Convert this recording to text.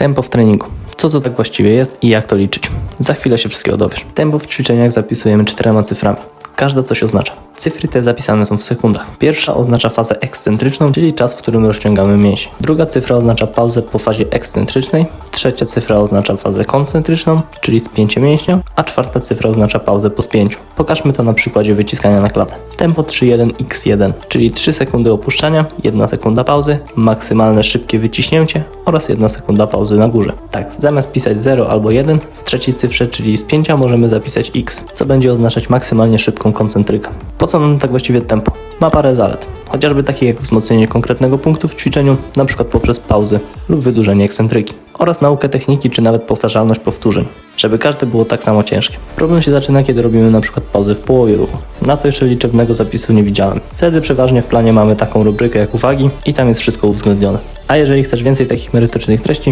Tempo w treningu. Co to tak właściwie jest i jak to liczyć? Za chwilę się wszystkiego dowiesz. Tempo w ćwiczeniach zapisujemy czterema cyframi. Każda coś oznacza. Cyfry te zapisane są w sekundach. Pierwsza oznacza fazę ekscentryczną, czyli czas, w którym rozciągamy mięsień. Druga cyfra oznacza pauzę po fazie ekscentrycznej. Trzecia cyfra oznacza fazę koncentryczną, czyli spięcie mięśnia. A czwarta cyfra oznacza pauzę po spięciu. Pokażmy to na przykładzie wyciskania na klatę. Tempo 3.1x1, czyli 3 sekundy opuszczania, 1 sekunda pauzy, maksymalne szybkie wyciśnięcie oraz 1 sekunda pauzy na górze. Tak, zamiast pisać 0 albo 1, w trzeciej cyfrze, czyli spięcia, możemy zapisać x, co będzie oznaczać maksymalnie szybką koncentrykę. Po co nam tak właściwie tempo? Ma parę zalet, chociażby takich jak wzmocnienie konkretnego punktu w ćwiczeniu, np. poprzez pauzy lub wydłużenie ekscentryki, oraz naukę techniki czy nawet powtarzalność powtórzeń, żeby każde było tak samo ciężkie. Problem się zaczyna, kiedy robimy np. pauzy w połowie ruchu. Na to jeszcze liczebnego zapisu nie widziałem. Wtedy przeważnie w planie mamy taką rubrykę jak uwagi i tam jest wszystko uwzględnione. A jeżeli chcesz więcej takich merytorycznych treści,